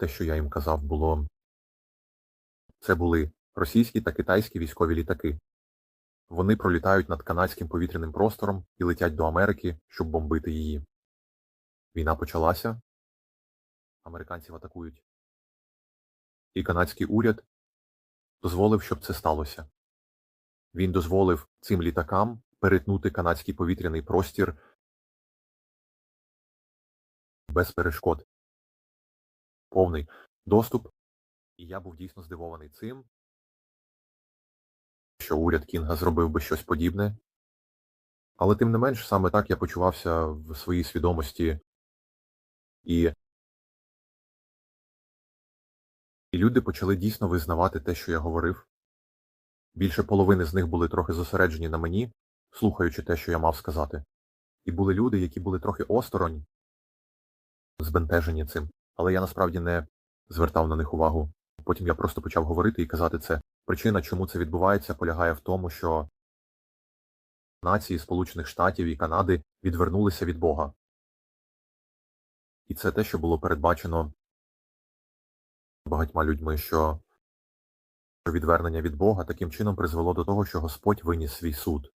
те, що я їм казав, було це були російські та китайські військові літаки. Вони пролітають над канадським повітряним простором і летять до Америки, щоб бомбити її. Війна почалася. Американців атакують. І канадський уряд дозволив, щоб це сталося. Він дозволив цим літакам перетнути канадський повітряний простір без перешкод. Повний доступ. І я був дійсно здивований цим, що уряд Кінга зробив би щось подібне. Але тим не менш, саме так я почувався в своїй свідомості. І, і люди почали дійсно визнавати те, що я говорив. Більше половини з них були трохи зосереджені на мені, слухаючи те, що я мав сказати. І були люди, які були трохи осторонь, збентежені цим, але я насправді не звертав на них увагу. Потім я просто почав говорити і казати це. Причина, чому це відбувається, полягає в тому, що нації Сполучених Штатів і Канади відвернулися від Бога. І це те, що було передбачено багатьма людьми, що відвернення від Бога таким чином призвело до того, що Господь виніс свій суд.